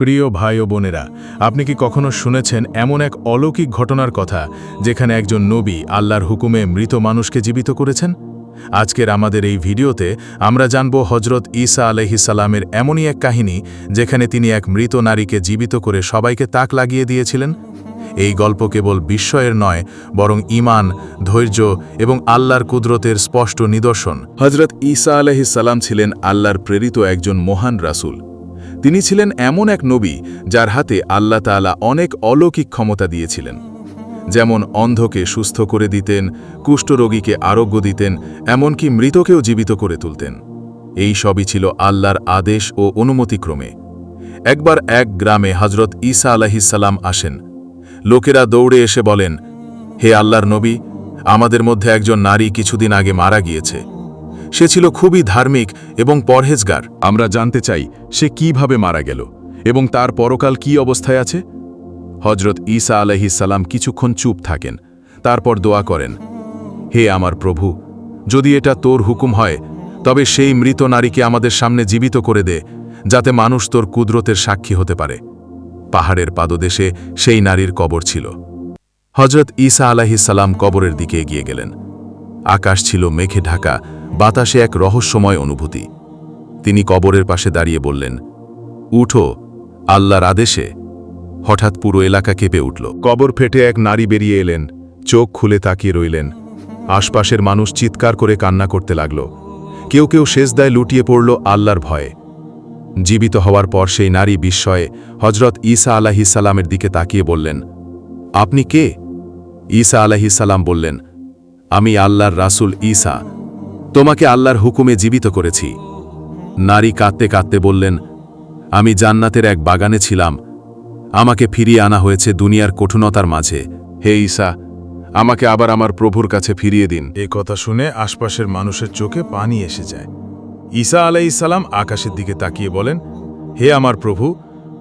প্রিয় ভাই ও বোনেরা, আপনি কি কখনো শুনেছেন এমন এক অলৌকিক ঘটনার কথা, যেখানে একজন নবী আল্লাহর হুকুমে মৃত মানুষকে জীবিত করেছেন? আজকের আমাদের এই ভিডিওতে আমরা জানব হজরত ঈসা আলহিসাল্লামের এমনই এক কাহিনী, যেখানে তিনি এক মৃত নারীকে জীবিত করে সবাইকে তাক লাগিয়ে দিয়েছিলেন। এই গল্প কেবল বিস্ময়ের নয়, বরং ইমান ধৈর্য এবং আল্লাহর কুদরতের স্পষ্ট নিদর্শন। হজরত ঈসা আলহিসাল্লাম ছিলেন আল্লাহর প্রেরিত একজন মহান রাসূল। তিনি ছিলেন এমন এক নবী যার হাতে আল্লাহ তাআলা অনেক অলৌকিক ক্ষমতা দিয়েছিলেন। যেমন অন্ধকে সুস্থ করে দিতেন, কুষ্ঠরোগীকে আরোগ্য দিতেন, এমনকি মৃতকেও জীবিত করে তুলতেন। এই সবই ছিল আল্লাহর আদেশ ও অনুমতিক্রমে। একবার এক গ্রামে হজরত ঈসা আলাহিসাল্লাম আসেন। লোকেরা দৌড়ে এসে বলেন, হে আল্লাহর নবী, আমাদের মধ্যে একজন নারী কিছুদিন আগে মারা গিয়েছে। সে ছিল খুবই ধার্মিক এবং পরহেজগার। আমরা জানতে চাই, সে কীভাবে মারা গেল এবং তার পরকাল কি অবস্থায় আছে? হজরত ঈসা আলহিসাল্লাম কিছুক্ষণ চুপ থাকেন, তারপর দোয়া করেন, হে আমার প্রভু, যদি এটা তোর হুকুম হয়, তবে সেই মৃত নারীকে আমাদের সামনে জীবিত করে দে, যাতে মানুষ তোর কুদরতের সাক্ষী হতে পারে। পাহাড়ের পাদদেশে সেই নারীর কবর ছিল। হজরত ঈসা আলাহিসাল্লাম কবরের দিকে এগিয়ে গেলেন। আকাশ ছিল মেঘে ঢাকা, বাতাসে এক রহস্যময় অনুভূতি। তিনি কবরের পাশে দাঁড়িয়ে বললেন, উঠো, আল্লাহর আদেশে। হঠাৎ পুরো এলাকা কেঁপে উঠল। কবর ফেটে এক নারী বেরিয়ে এলেন, চোখ খুলে তাকিয়ে রইলেন। আশপাশের মানুষ চিৎকার করে কান্না করতে লাগল। কেউ কেউ শেষদায় লুটিয়ে পড়ল আল্লাহর ভয়ে। জীবিত হওয়ার পর সেই নারী বিস্ময়ে হজরত ঈসা আলাহিসাল্লামের দিকে তাকিয়ে বললেন, আপনি কে? ঈসা আলাহিসাল্লাম বললেন আমি আল্লাহর রাসূল ঈসা। তোমাকে আল্লাহর হুকুমে জীবিত করেছি। নারী কাঁদতে কাঁদতে বললেন, আমি জান্নাতের এক বাগানে ছিলাম। আমাকে ফিরিয়ে আনা হয়েছে দুনিয়ার কঠোরতার মাঝে। হে ঈসা, আমাকে আবার আমার প্রভুর কাছে ফিরিয়ে দিন। এ কথা শুনে আশপাশের মানুষের চোখে পানি এসে যায়। ঈসা আলাই আলাইসাল্লাম আকাশের দিকে তাকিয়ে বলেন, হে আমার প্রভু,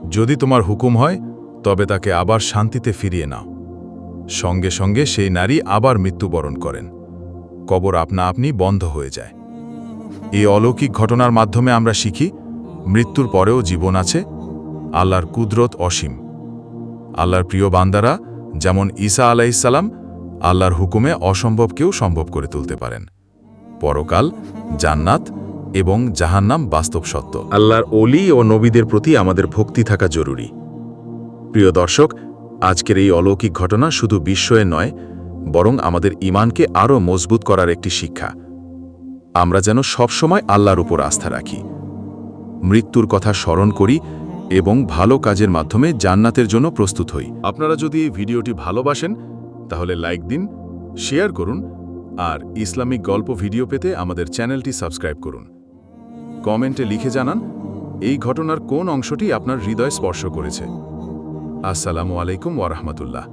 যদি তোমার হুকুম হয়, তবে তাকে আবার শান্তিতে ফিরিয়ে নাও। সঙ্গে সঙ্গে সেই নারী আবার মৃত্যুবরণ করেন। কবর আপনা আপনি বন্ধ হয়ে যায়। এই অলৌকিক ঘটনার মাধ্যমে আমরা শিখি, মৃত্যুর পরেও জীবন আছে, আল্লাহর কুদরত অসীম। আল্লাহর প্রিয় বান্দারা, যেমন ঈসা আলাইসাল্লাম আল্লাহর হুকুমে অসম্ভবকেও সম্ভব করে তুলতে পারেন। পরকাল, জান্নাত এবং জাহান্নাম বাস্তব সত্য। আল্লাহর অলি ও নবীদের প্রতি আমাদের ভক্তি থাকা জরুরি। প্রিয় দর্শক আজকের এই অলৌকিক ঘটনা শুধু বিস্ময়ে নয়, বরং আমাদের ইমানকে আরও মজবুত করার একটি শিক্ষা। আমরা যেন সবসময় আল্লাহর উপর আস্থা রাখি। মৃত্যুর কথা স্মরণ করি এবং ভালো কাজের মাধ্যমে জান্নাতের জন্য প্রস্তুত হই। আপনারা যদি এই ভিডিওটি ভালোবাসেন, তাহলে লাইক দিন, শেয়ার করুন, আর ইসলামিক গল্প ভিডিও পেতে আমাদের চ্যানেলটি সাবস্ক্রাইব করুন। কমেন্টে লিখে জানান, এই ঘটনার কোন অংশটি আপনার হৃদয় স্পর্শ করেছে। আসসালামু আলাইকুম ওয়ারহমতুল্লাহ